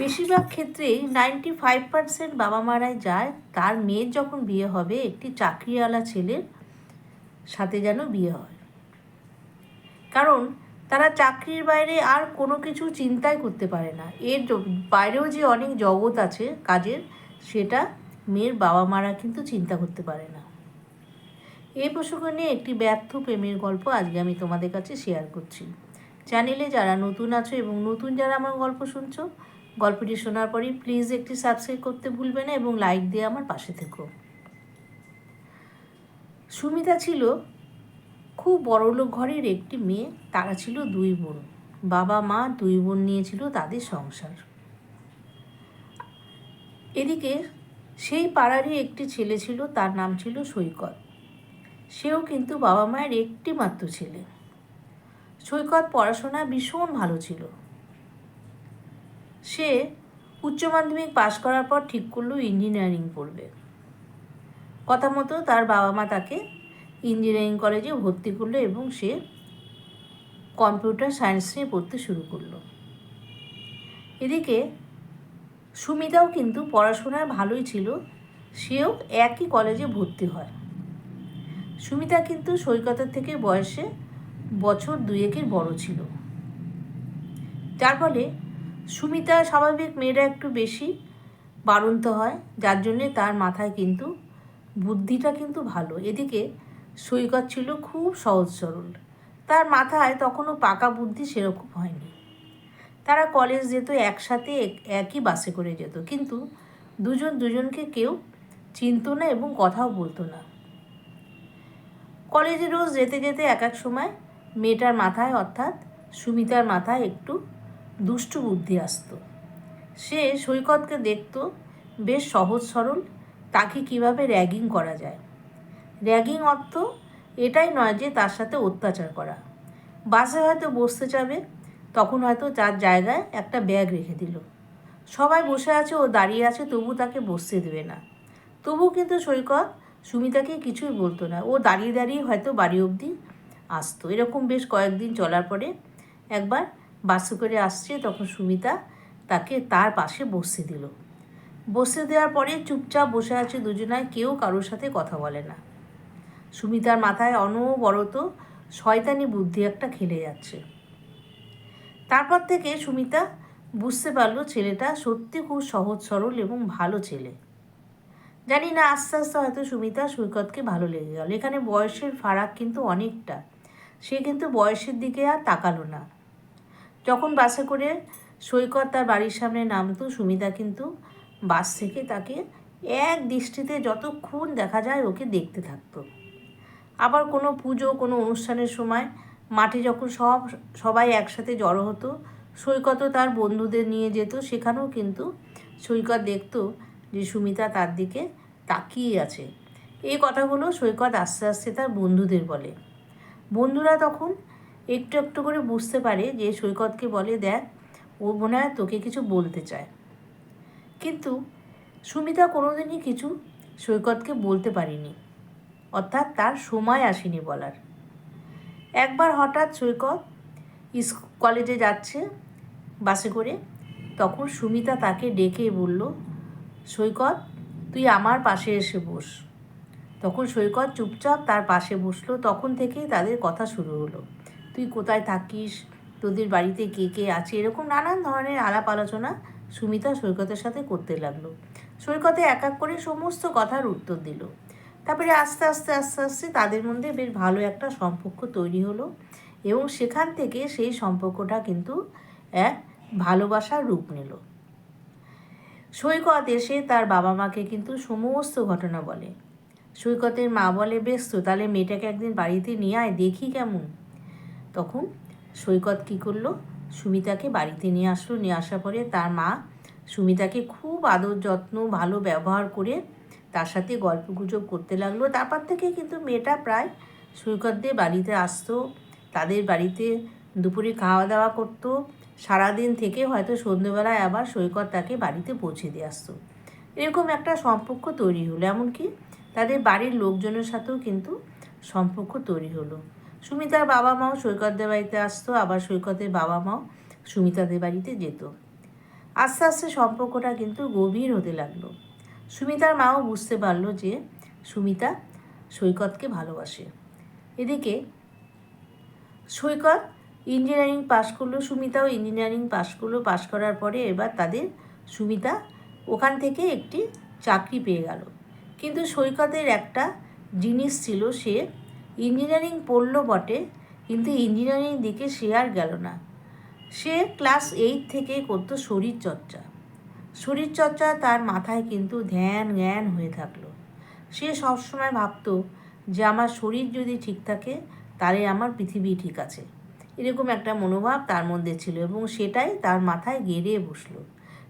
বেশিরভাগ ক্ষেত্রেই ninety five percent বাবা মারাই যায়। তার মেয়ের যখন বিয়ে হবে, একটি চাকরিওয়ালা ছেলের সাথে যেন বিয়ে হয়। কারণ তারা চাকরির বাইরে আর কোনো কিছু চিন্তাই করতে পারে না। এর বাইরেও যে অনেক জগৎ আছে কাজের, সেটা মেয়ের বাবা মারা কিন্তু চিন্তা করতে পারে না। এই প্রসঙ্গে নিয়ে একটি ব্যর্থ প্রেমের গল্প আজকে আমি তোমাদের কাছে শেয়ার করছি। চ্যানেলে যারা নতুন আছো এবং নতুন যারা আমার গল্প শুনছো গল্পটি শোনার পরই প্লিজ একটি সাবস্ক্রাইব করতে ভুলবে না এবং লাইক দিয়ে আমার পাশে থেকো। সুমিতা ছিল খুব বড়লোক ঘরের একটি মেয়ে, তারা ছিল দুই বোন। বাবা মা দুই বোন নিয়েছিল তাদের সংসার। এদিকে সেই পাড়ারই একটি ছেলে ছিল, তার নাম ছিল সৈকত। সেও কিন্তু বাবা মায়ের একটি মাত্র ছেলে। সৈকত পড়াশোনা ভীষণ ভালো ছিল। সে উচ্চ মাধ্যমিক পাশ করার পর ঠিক করল ইঞ্জিনিয়ারিং পড়বে। কথা মতো তার বাবা মা তাকে ইঞ্জিনিয়ারিং কলেজে ভর্তি করল এবং সে কম্পিউটার সায়েন্স নিয়ে পড়তে শুরু করল। এদিকে সুমিতাও কিন্তু পড়াশোনায় ভালোই ছিল, সেও একই কলেজে ভর্তি হয়। সুমিতা কিন্তু সৈকতের থেকে বয়সে বছর দুয়েকের বড় ছিল। যার ফলে সুমিতা স্বাভাবিক মেয়েরা একটু বেশি বাড়ন্ত হয়, যার জন্যে তার মাথায় কিন্তু বুদ্ধিটা কিন্তু ভালো। এদিকে সৈকত ছিল খুব সহজ সরল। তার মাথায় তখনও পাকা বুদ্ধি সেরকম হয়নি। তারা কলেজ যেত, একসাথে এক- একই বাসে করে যেত। কিন্তু দুজন দুজনকে কেউ চিনতো না এবং কথাও বলতো না। কলেজে রোজ যেতে যেতে এক এক সময় মেয়েটার মাথায় অর্থাৎ সুমিতার মাথায় একটু দুষ্টু বুদ্ধি আসতো। সে সৈকতকে দেখত, বেশ সহজ সরল, তাকে কীভাবে র্যাগিং করা যায়। র্যাগিং অর্থ এটাই নয় যে তার সাথে অত্যাচার করা। বাসে হয়তো বসতে যাবে, তখন হয়তো তার জায়গায় একটা ব্যাগ রেখে দিল। সবাই বসে আছে ও দাঁড়িয়ে আছে, তবু তাকে বসতে দেবে না। তবু কিন্তু সৈকত সুমিতাকে কিছুই বলতো না। ও দাঁড়িয়ে দাঁড়িয়ে হয়তো বাড়ি অবধি আসতো। এরকম বেশ কয়েকদিন চলার পরে একবার বাসে করে আসছে, তখন সুমিতা তাকে তার পাশে বসতে দিল। বসতে দেওয়ার পরে চুপচাপ বসে আছে দুজনায়, কেউ কারোর সাথে কথা বলে না। সুমিতার মাথায় অনবরত শয়তানি বুদ্ধি একটা খেলে যাচ্ছে। তারপর থেকে সুমিতা বুঝতে পারল ছেলেটা সত্যি খুব সহজ, সরল এবং ভালো ছেলে। জানি না, আস্তে আস্তে হয়তো সুমিতা সৈকতকে ভালো লেগে গেল। এখানে বয়সের ফারাক কিন্তু অনেকটা। সে কিন্তু বয়সের দিকে আর তাকালো না। যখন বাসে করে সৈকত তার বাড়ির সামনে নামতো, সুমিতা কিন্তু বাস থেকে তাকে এক দৃষ্টিতে যতক্ষণ দেখা যায় ওকে দেখতে থাকতো। আবার কোনো পুজো, কোনো অনুষ্ঠানের সময় মাঠে যখন সব, সবাই একসাথে জড়ো হতো, সৈকতও তার বন্ধুদের নিয়ে যেত। সেখানেও কিন্তু সৈকত দেখতো যে সুমিতা তার দিকে তাকিয়ে আছে। এই কথাগুলো সৈকত আস্তে আস্তে তার বন্ধুদের বলে। বন্ধুরা তখন একটু একটু করে বুঝতে পারে যে সৈকতকে বলে, দেখ, ও মনে হয় তোকে কিছু বলতে চায়। কিন্তু সুমিতা কোনোদিনই কিছু সৈকতকে বলতে পারিনি। অর্থাৎ তার সময় আসেনি বলার। একবার হঠাৎ সৈকত কলেজে যাচ্ছে বাসে করে, তখন সুমিতা তাকে ডেকে বলল, সৈকত, তুই আমার পাশে এসে বস। তখন সৈকত চুপচাপ তার পাশে বসল, তখন থেকেই তাদের কথা শুরু হলো। তুই কোথায় থাকিস? তোদের বাড়িতে কে কে আছে? এরকম নানান ধরনের আলাপ আলোচনা সুমিতা সৈকতের সাথে করতে লাগল। সৈকতে এক এক করে সমস্ত কথার উত্তর দিল। তারপরে আস্তে আস্তে আস্তে আস্তে তাদের মধ্যে বেশ ভালো একটা সম্পর্ক তৈরি হলো এবং সেখান থেকে সেই সম্পর্কটা কিন্তু এক ভালোবাসার রূপ নিল। সৈকত এসে তার বাবা মাকে কিন্তু সমস্ত ঘটনা বলে। সৈকতের মা বলে, বেশ তো, তাহলে মেয়েটাকে একদিন বাড়িতে নিয়ে আয়, দেখি কেমন। তখন সৈকত কী করল? সুমিতাকে বাড়িতে নিয়ে আসলো। নিয়ে আসার পরে তার মা সুমিতাকে খুব আদর যত্ন, ভালো ব্যবহার করে তার সাথে গল্প গুজব করতে লাগল। তারপর থেকে কিন্তু মেয়েটা প্রায় সৈকতদের বাড়িতে আসতো, তাদের বাড়িতে দুপুরে খাওয়া দাওয়া করতো। সারাদিন থেকে হয়তো সন্ধ্যেবেলায় আবার সৈকত তাকে বাড়িতে পৌঁছে দিয়ে আসতো। এরকম একটা সম্পর্ক তৈরি হলো। এমনকি তাদের বাড়ির লোকজনের সাথেও কিন্তু সম্পর্ক তৈরি হলো। সুমিতার বাবা মাও সৈকতদের বাড়িতে আসতো, আবার সৈকতের বাবা মাও সুমিতাদের বাড়িতে যেত। আস্তে আস্তে সম্পর্কটা কিন্তু গভীর হতে লাগল। সুমিতার মাও বুঝতে পারল যে সুমিতা সৈকতকে ভালোবাসে। এদিকে সৈকত ইঞ্জিনিয়ারিং পাশ করল, সুমিতাও ইঞ্জিনিয়ারিং পাশ করল। পাশ করার পরে এবার তাদের সুমিতা ওখান থেকে একটি চাকরি পেয়ে গেল। কিন্তু সৈকতের একটা জিনিস ছিল, সে ইঞ্জিনিয়ারিং পড়ল বটে, কিন্তু ইঞ্জিনিয়ারিং দিকে সে আর গেল না। সে ক্লাস এইট থেকে করতো শরীরচর্চা। শরীরচর্চা তার মাথায় কিন্তু ধ্যান জ্ঞান হয়ে থাকল। সে সবসময় ভাবতো যে আমার শরীর যদি ঠিক থাকে, তাহলে আমার পৃথিবী ঠিক আছে। এরকম একটা মনোভাব তার মধ্যে ছিল এবং সেটাই তার মাথায় গেড়ে বসল।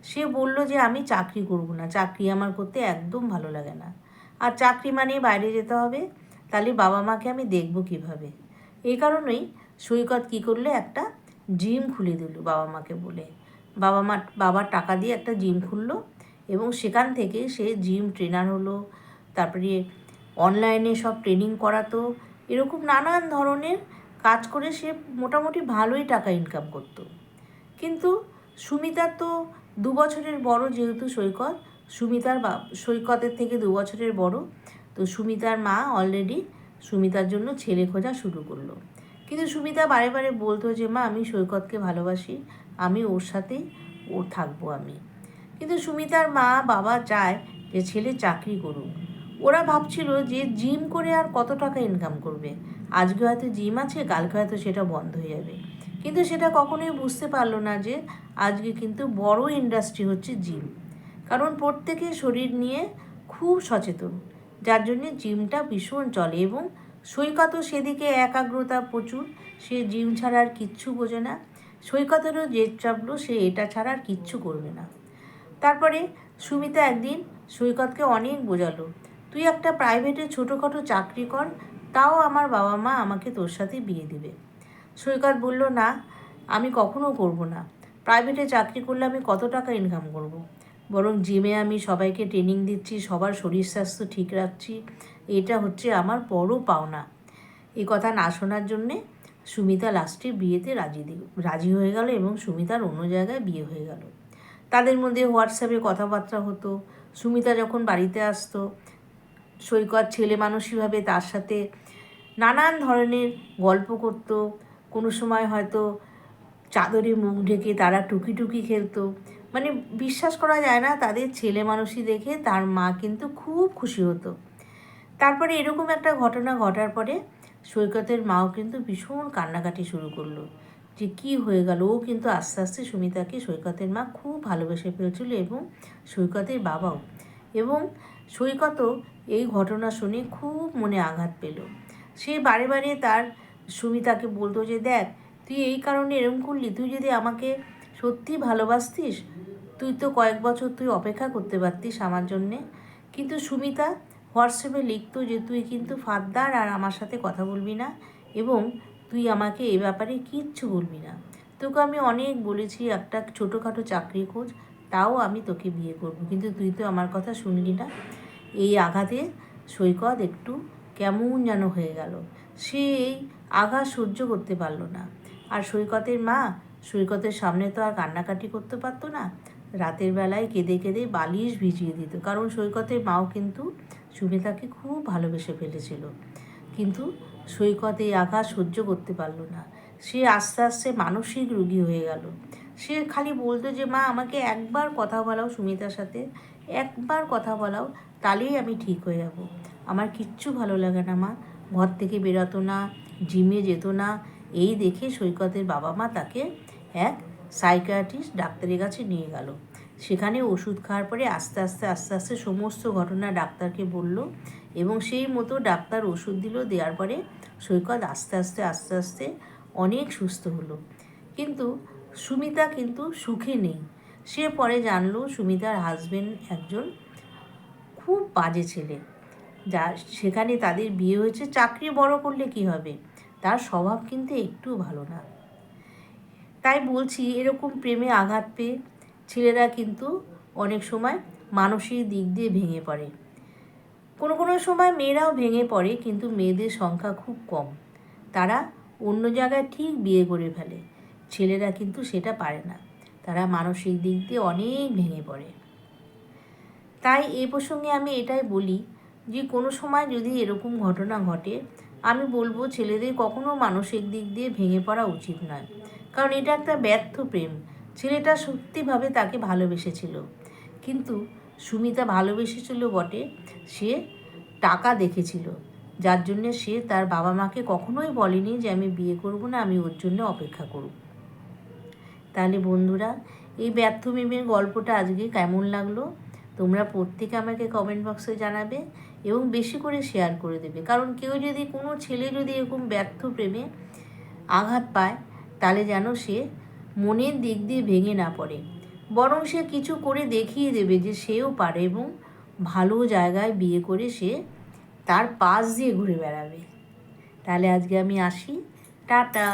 সে বলল যে, আমি চাকরি করব না। চাকরি আমার করতে একদম ভালো লাগে না। আর চাকরি মানে বাইরে যেতে হবে। তাহলে বাবা মাকে আমি দেখব কীভাবে? এই কারণেই সৈকত কী করলে একটা জিম খুলে দিল বাবা মাকে বলে। বাবা মা বাবার টাকা দিয়ে একটা জিম খুললো এবং সেখান থেকে সে জিম ট্রেনার হলো, তারপরে অনলাইনে সব ট্রেনিং করাতো, এরকম নানান ধরনের কাজ করে সে মোটামুটি ভালোই টাকা ইনকাম করতো। কিন্তু সুমিতার তো দু বছরের বড় যেহেতু সৈকত, সুমিতার বা, সৈকতের থেকে দু বছরের বড় তো সুমিতার মা অলরেডি সুমিতার জন্য ছেলে খোঁজা শুরু করল। কিন্তু সুমিতা বারে বারে বলতো যে, মা, আমি সৈকতকে ভালোবাসি, আমি ওর সাথেই ওর থাকব আমি। কিন্তু সুমিতার মা বাবা চায় যে ছেলে চাকরি করুক। ওরা ভাবছিল যে জিম করে আর কত টাকা ইনকাম করবে। আজকে হয়তো জিম আছে, কালকে হয়তো সেটা বন্ধ হয়ে যাবে। কিন্তু সেটা কখনোই বুঝতে পারল না যে, আজকে কিন্তু বড় ইন্ডাস্ট্রি হচ্ছে জিম। কারণ প্রত্যেকে শরীর নিয়ে খুব সচেতন। যার জন্যে জিমটা ভীষণ চলে এবং সৈকতও সেদিকে একাগ্রতা প্রচুর, সে জিম ছাড়া আর কিচ্ছু বোঝে না। সৈকতেরও যে চাপলো সে এটা ছাড়া আর কিচ্ছু করবে না। তারপরে সুমিতা একদিন সৈকতকে অনেক বোঝালো, তুই একটা প্রাইভেটে ছোটোখাটো চাকরি কর, তাও আমার বাবা মা আমাকে তোর সাথে বিয়ে দিবে। সৈকত বলল, না, আমি কখনো করব না। প্রাইভেটে চাকরি করলে আমি কত টাকা ইনকাম করব। বরং জিমে আমি সবাইকে ট্রেনিং দিচ্ছি, সবার শরীর স্বাস্থ্য ঠিক রাখছি। এটা হচ্ছে আমার বড় পাওনা। এই কথা না শোনার জন্যে সুমিতা লাস্টে বিয়েতে রাজি দিল রাজি হয়ে গেল এবং সুমিতার অন্য জায়গায় বিয়ে হয়ে গেল। তাদের মধ্যে হোয়াটসঅ্যাপে কথাবার্তা হতো। সুমিতা যখন বাড়িতে আসতো, সৈকত ছেলে মানুষইভাবে তার সাথে নানান ধরনের গল্প করতো। কোনো সময় হয়তো চাদরে মুখ ঢেকে তারা টুকি টুকি খেলতো। মানে বিশ্বাস করা যায় না তাদের ছেলে মানুষই দেখে তার মা কিন্তু খুব খুশি হতো। তারপরে এরকম একটা ঘটনা ঘটার পরে সৈকতের মাও কিন্তু ভীষণ কান্নাকাটি শুরু করল যে কী হয়ে গেল? ও কিন্তু আস্তে আস্তে সুমিতাকে সৈকতের মা খুব ভালোবেসে ফেলছিল এবং সৈকতের বাবাও। এবং সৈকতও এই ঘটনা শুনে খুব মনে আঘাত পেল। সে বারে বারে তার সুমিতাকে বলতো যে, দেখ, তুই এই কারণে এরম করলি, তুই যদি আমাকে সত্যি ভালোবাসতিস তুই তো কয়েক বছর তুই অপেক্ষা করতে পারতিস আমার জন্যে। কিন্তু সুমিতা, হোয়াটসঅ্যাপে লিখতো যে তুই কিন্তু ফাদ্দার আর আমার সাথে কথা বলবি না এবং তুই আমাকে এ ব্যাপারে কিচ্ছু বলবি না। তোকে আমি অনেক বলেছি একটা ছোটোখাটো চাকরি খোঁজ, তাও আমি তোকে বিয়ে করব। কিন্তু তুই তো আমার কথা শুনলি না। এই আঘাতে সৈকত একটু কেমন যেন হয়ে গেল। সে এই আঘাত সহ্য করতে পারল না। আর সৈকতের মা, সৈকতের সামনে তো আর কান্নাকাটি করতে পারতো না। রাতের বেলায় কেঁদে কেঁদে বালিশ ভিজিয়ে দিত। কারণ সৈকতের মাও কিন্তু সুমিতাকে খুব ভালোবেসে ফেলেছিল। কিন্তু সৈকত আঘাত সহ্য করতে পারল না। সে আস্তে আস্তে মানসিক রুগী হয়ে গেল। সে খালি বলতো যে, মা, আমাকে একবার কথা বলাও সুমিতার সাথে। একবার কথা বলাও, তাহলেই আমি ঠিক হয়ে যাব। আমার কিচ্ছু ভালো লাগে না, মা। ঘর থেকে বেরোতো না, জিমে যেত না। এই দেখে সৈকতের বাবা মা তাকে এক সাইকিয়াট্রিস্ট ডাক্তারের কাছে নিয়ে গেল। সেখানে ওষুধ খাওয়ার পরে আস্তে আস্তে আস্তে আস্তে সমস্ত ঘটনা ডাক্তারকে বলল এবং সেই মতো ডাক্তার ওষুধ দিল, দেওয়ার পরে সৈকত আস্তে আস্তে আস্তে আস্তে অনেক সুস্থ হলো। কিন্তু সুমিতা কিন্তু সুখে নেই। সে পরে জানলো সুমিতার হাজবেন্ড একজন খুব বাজে ছেলে। যা সেখানে তাদের বিয়ে হয়েছে, চাকরি বড় করলে কি হবে? তার স্বভাব কিন্তু একটু ভালো না। তাই বলছি, এরকম প্রেমে আঘাত পেয়ে ছেলেরা কিন্তু অনেক সময় মানসিক দিক দিয়ে ভেঙে পড়ে। কোনো কোনো সময় মেয়েরাও ভেঙে পড়ে, কিন্তু মেয়েদের সংখ্যা খুব কম। তারা অন্য জায়গায় ঠিক বিয়ে করে ফেলে। ছেলেরা কিন্তু সেটা পারে না। তারা মানসিক দিক দিয়ে অনেক ভেঙে পড়ে। তাই এ প্রসঙ্গে আমি এটাই বলি যে, কোনো সময় যদি এরকম ঘটনা ঘটে, আমি বলব ছেলেদের কখনো মানসিক দিক দিয়ে ভেঙে পড়া উচিত নয়। কারণ এটা একটা ব্যর্থ প্রেম। ছেলেটা সত্যিভাবে তাকে ভালোবেসেছিল। কিন্তু সুমিতা ভালোবেসেছিল বটে, সে টাকা দেখেছিল। যার জন্য সে তার বাবা মাকে কখনোই বলেনি যে আমি বিয়ে করব না, আমি ওর জন্য অপেক্ষা করব। তাহলে বন্ধুরা, এই ব্যর্থ মেমের গল্পটা আজকে কেমন লাগল? তোমরা প্রত্যেকে আমাকে কমেন্ট বক্সে জানাবে এবং বেশি করে শেয়ার করে দেবে। কারণ কেউ যদি কোনো ছেলে যদি এরকম ব্যর্থ প্রেমে আঘাত পায় তাহলে যেন সে মনের দিক দিয়ে ভেঙে না পড়ে। বরং সে কিছু করে দেখিয়ে দেবে যে সেও পারে এবং ভালো জায়গায় বিয়ে করে সে তার পাশ দিয়ে ঘুরে বেড়াবে। তাহলে আজকে আমি আসি। টাটা।